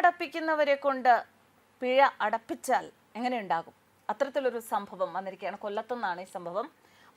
അടപ്പിക്കുന്നവരെ കൊണ്ട് പിഴ അടപ്പിച്ചാൽ എങ്ങനെയുണ്ടാകും അത്തരത്തിലൊരു സംഭവം വന്നിരിക്കുകയാണ്. കൊല്ലത്തുനിന്നാണ് ഈ സംഭവം.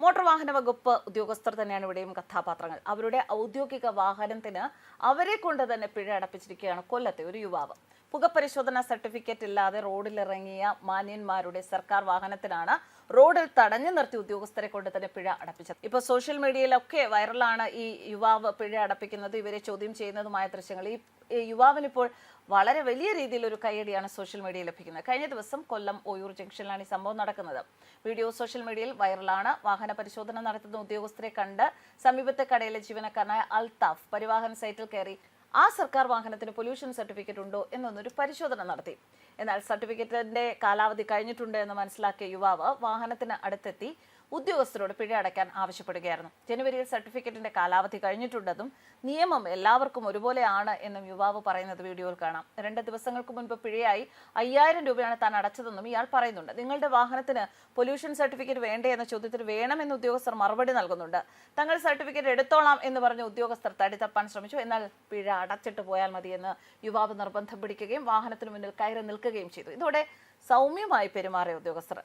മോട്ടോർ വാഹന വകുപ്പ് ഉദ്യോഗസ്ഥർ തന്നെയാണ് ഇവിടെയും കഥാപാത്രങ്ങൾ. അവരുടെ ഔദ്യോഗിക വാഹനത്തിന് അവരെ കൊണ്ട് തന്നെ പിഴ അടപ്പിച്ചിരിക്കുകയാണ് കൊല്ലത്തെ ഒരു യുവാവ്. പുകപരിശോധന സർട്ടിഫിക്കറ്റ് ഇല്ലാതെ റോഡിലിറങ്ങിയ മാന്യന്മാരുടെ സർക്കാർ വാഹനത്തിനാണ് റോഡിൽ തടഞ്ഞു നിർത്തി ഉദ്യോഗസ്ഥരെ കൊണ്ട് തന്നെ പിഴ അടപ്പിച്ചത്. ഇപ്പോൾ സോഷ്യൽ മീഡിയയിലൊക്കെ വൈറലാണ് ഈ യുവാവ് പിഴ അടപ്പിക്കുന്നത്. ഇവരെ ചോദ്യം ചെയ്യുന്നതുമായ ദൃശ്യങ്ങൾ. ഈ യുവാവിന് യുവാവിനിപ്പോൾ വളരെ വലിയ രീതിയിൽ ഒരു കൈയടിയാണ് സോഷ്യൽ മീഡിയയിൽ ലഭിക്കുന്നത്. കഴിഞ്ഞ ദിവസം കൊല്ലം ഓയൂർ ജംഗ്ഷനിലാണ് ഈ സംഭവം നടക്കുന്നത്. വീഡിയോ സോഷ്യൽ മീഡിയയിൽ വൈറലാണ്. വാഹന പരിശോധന നടത്തുന്ന ഉദ്യോഗസ്ഥരെ കണ്ട് സമീപത്തെ കടയിലെ ജീവനക്കാരനായ അൽതാഫ് പരിവാഹൻ സൈറ്റിൽ കയറി ആ സർക്കാർ വാഹനത്തിന് പൊല്യൂഷൻ സർട്ടിഫിക്കറ്റ് ഉണ്ടോ എന്നൊന്നൊരു പരിശോധന നടത്തി. എന്നാൽ സർട്ടിഫിക്കറ്റിന്റെ കാലാവധി കഴിഞ്ഞിട്ടുണ്ട് എന്ന് മനസ്സിലാക്കിയ യുവാവ് വാഹനത്തിന് അടുത്തെത്തി ഉദ്യോഗസ്ഥരോട് പിഴ അടയ്ക്കാൻ ആവശ്യപ്പെടുകയായിരുന്നു. ജനുവരിയിൽ സർട്ടിഫിക്കറ്റിന്റെ കാലാവധി കഴിഞ്ഞിട്ടുണ്ടെന്നും നിയമം എല്ലാവർക്കും ഒരുപോലെയാണ് എന്നും യുവാവ് പറയുന്നത് വീഡിയോയിൽ കാണാം. രണ്ട് ദിവസങ്ങൾക്ക് മുൻപ് പിഴയായി അയ്യായിരം രൂപയാണ് താൻ അടച്ചതെന്നും ഇയാൾ പറയുന്നുണ്ട്. നിങ്ങളുടെ വാഹനത്തിന് പൊല്യൂഷൻ സർട്ടിഫിക്കറ്റ് വേണ്ടേ എന്ന ചോദ്യത്തിന് വേണമെന്ന് ഉദ്യോഗസ്ഥർ മറുപടി നൽകുന്നുണ്ട്. തങ്ങൾ സർട്ടിഫിക്കറ്റ് എടുത്തോളാം എന്ന് പറഞ്ഞ് ഉദ്യോഗസ്ഥർ തടി തപ്പാൻ ശ്രമിച്ചു. എന്നാൽ പിഴ അടച്ചിട്ട് പോയാൽ മതിയെന്ന് യുവാവ് നിർബന്ധം പിടിക്കുകയും വാഹനത്തിന് മുന്നിൽ കയറി നിൽക്കുകയും ചെയ്തു. ഇതോടെ സൗമ്യമായി പെരുമാറിയ ഉദ്യോഗസ്ഥർ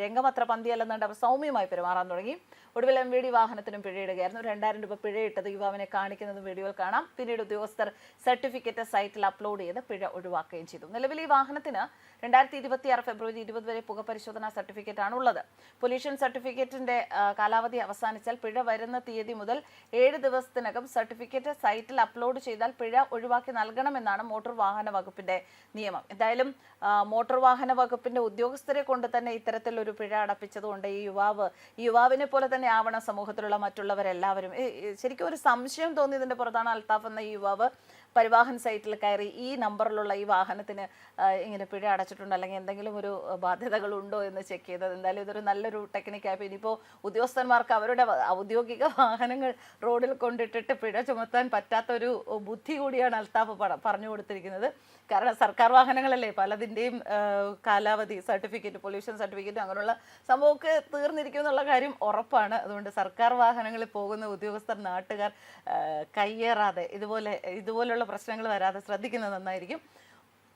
രംഗമത്ര പന്തിയല്ലെന്നുണ്ട് അവർ സൗമ്യമായി പെരുമാറാൻ തുടങ്ങി. ഒടുവിൽ എം വി ഡി വാഹനത്തിനും പിഴയിടുകയായിരുന്നു. രണ്ടായിരം രൂപ പിഴയിട്ടത് യുവാവിനെ കാണിക്കുന്നതും വീഡിയോയിൽ കാണാം. പിന്നീട് ഉദ്യോഗസ്ഥർ സർട്ടിഫിക്കറ്റ് സൈറ്റിൽ അപ്ലോഡ് ചെയ്ത് പിഴ ഒഴിവാക്കുകയും ചെയ്തു. നിലവിൽ ഈ വാഹനത്തിന് രണ്ടായിരത്തി ഇരുപത്തി ആറ് ഫെബ്രുവരി ഇരുപത് വരെ പുകപരിശോധനാ സർട്ടിഫിക്കറ്റ് ആണ് ഉള്ളത്. പൊല്യൂഷൻ സർട്ടിഫിക്കറ്റിന്റെ കാലാവധി അവസാനിച്ചാൽ പിഴ വരുന്ന തീയതി മുതൽ ഏഴ് ദിവസത്തിനകം സർട്ടിഫിക്കറ്റ് സൈറ്റിൽ അപ്ലോഡ് ചെയ്താൽ പിഴ ഒഴിവാക്കി നൽകണമെന്നാണ് മോട്ടോർ വാഹന വകുപ്പിന്റെ നിയമം. എന്തായാലും മോട്ടോർ വാഹന വകുപ്പിന്റെ ഉദ്യോഗസ്ഥരെ കൊണ്ട് തന്നെ ഇത്തരത്തിലൊരു പിഴ അടപ്പിച്ചതുകൊണ്ട് ഈ യുവാവ് ഈ യുവാവിനെ പോലെ തന്നെ ആവണം സമൂഹത്തിലുള്ള മറ്റുള്ളവരെല്ലാവരും ശരിക്കും ഒരു സംശയം തോന്നിയതിന്റെ പുറത്താണ് അൽത്താഫ് എന്ന ഈ യുവാവ് പരിവാഹൻ സൈറ്റിൽ കയറി ഈ നമ്പറിലുള്ള ഈ വാഹനത്തിന് ഇങ്ങനെ പിഴ അടച്ചിട്ടുണ്ട് അല്ലെങ്കിൽ എന്തെങ്കിലും ഒരു ബാധ്യതകളുണ്ടോ എന്ന് ചെക്ക് ചെയ്തത്. എന്തായാലും ഇതൊരു നല്ലൊരു ടെക്നിക്കായപ്പോൾ ഇനിയിപ്പോൾ ഉദ്യോഗസ്ഥന്മാർക്ക് അവരുടെ ഔദ്യോഗിക വാഹനങ്ങൾ റോഡിൽ കൊണ്ടിട്ടിട്ട് പിഴ ചുമത്താൻ പറ്റാത്തൊരു ബുദ്ധി കൂടിയാണ് അൽത്താഫ് പറഞ്ഞു കൊടുത്തിരിക്കുന്നത്. കാരണം സർക്കാർ വാഹനങ്ങളല്ലേ പലതിന്റെയും കാലാവധി സർട്ടിഫിക്കറ്റ് പൊല്യൂഷൻ സർട്ടിഫിക്കറ്റ് അങ്ങനെയുള്ള സംഭവമൊക്കെ തീർന്നിരിക്കും എന്നുള്ള കാര്യം ഉറപ്പാണ്. അതുകൊണ്ട് സർക്കാർ വാഹനങ്ങളിൽ പോകുന്ന ഉദ്യോഗസ്ഥർ നാട്ടുകാർ കയ്യേറാതെ ഇതുപോലെ ഇതുപോലുള്ള പ്രശ്നങ്ങൾ വരാതെ ശ്രദ്ധിക്കുന്നത് നന്നായിരിക്കും.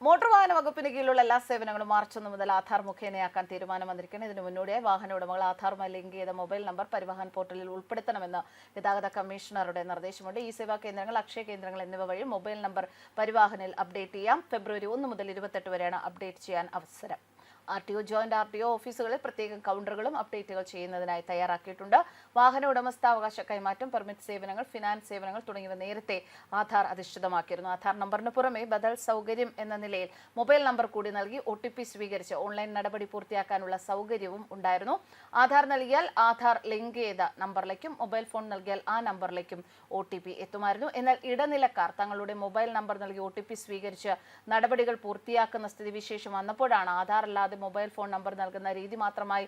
മോട്ടോർ വാഹന വകുപ്പിന് കീഴിലുള്ള എല്ലാ സേവനങ്ങളും മാർച്ച് ഒന്ന് മുതൽ ആധാർ മുഖേനയാക്കാൻ തീരുമാനം വന്നിരിക്കണം ഇതിനു മുന്നോടിയായി വാഹന ഉടമകൾ ആധാറുമായി ലിങ്ക് ചെയ്ത മൊബൈൽ നമ്പർ പരിവാഹൻ പോർട്ടലിൽ ഉൾപ്പെടുത്തണമെന്ന് ഗതാഗത കമ്മീഷണറുടെ നിർദ്ദേശമുണ്ട്. ഈ സേവാ കേന്ദ്രങ്ങൾ അക്ഷയ കേന്ദ്രങ്ങൾ എന്നിവ വഴി മൊബൈൽ നമ്പർ പരിവാഹനിൽ അപ്ഡേറ്റ് ചെയ്യാം. ഫെബ്രുവരി ഒന്ന് മുതൽ ഇരുപത്തെട്ട് വരെയാണ് അപ്ഡേറ്റ് ചെയ്യാൻ അവസരം. R T O joint R T O ഓഫീസുകളിൽ പ്രത്യേകം കൗണ്ടറുകളും അപ്ഡേറ്റുകൾ ചെയ്യുന്നതിനായി തയ്യാറാക്കിയിട്ടുണ്ട്. വാഹന ഉടമസ്ഥാവകാശ കൈമാറ്റം പെർമിറ്റ് സേവനങ്ങൾ ഫിനാൻസ് സേവനങ്ങൾ തുടങ്ങിയവ നേരത്തെ ആധാർ അധിഷ്ഠിതമാക്കിയിരുന്നു. ആധാർ നമ്പറിന് പുറമെ ബദൽ സൗകര്യം എന്ന നിലയിൽ മൊബൈൽ നമ്പർ കൂടി നൽകി ഒ ടി പി സ്വീകരിച്ച് ഓൺലൈൻ നടപടി പൂർത്തിയാക്കാനുള്ള സൗകര്യവും ഉണ്ടായിരുന്നു. ആധാർ നൽകിയാൽ ആധാർ ലിങ്ക് ചെയ്ത നമ്പറിലേക്കും മൊബൈൽ ഫോൺ നൽകിയാൽ ആ നമ്പറിലേക്കും ഒ ടി പി എത്തുമായിരുന്നു. എന്നാൽ ഇടനിലക്കാർ തങ്ങളുടെ മൊബൈൽ നമ്പർ നൽകി ഒ ടി പി സ്വീകരിച്ച് നടപടികൾ പൂർത്തിയാക്കുന്ന സ്ഥിതിവിശേഷം വന്നപ്പോഴാണ് ആധാർ അല്ലാതെ കൂടാതെ മൊബൈൽ ഫോൺ നമ്പർ നൽകുന്ന രീതി മാത്രമായി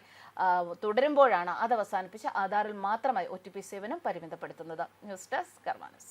തുടരുമ്പോഴാണ് അത് അവസാനിപ്പിച്ച് ആധാറിൽ മാത്രമായി ഒ സേവനം പരിമിതപ്പെടുത്തുന്നത്. News desk കർമാനസ്.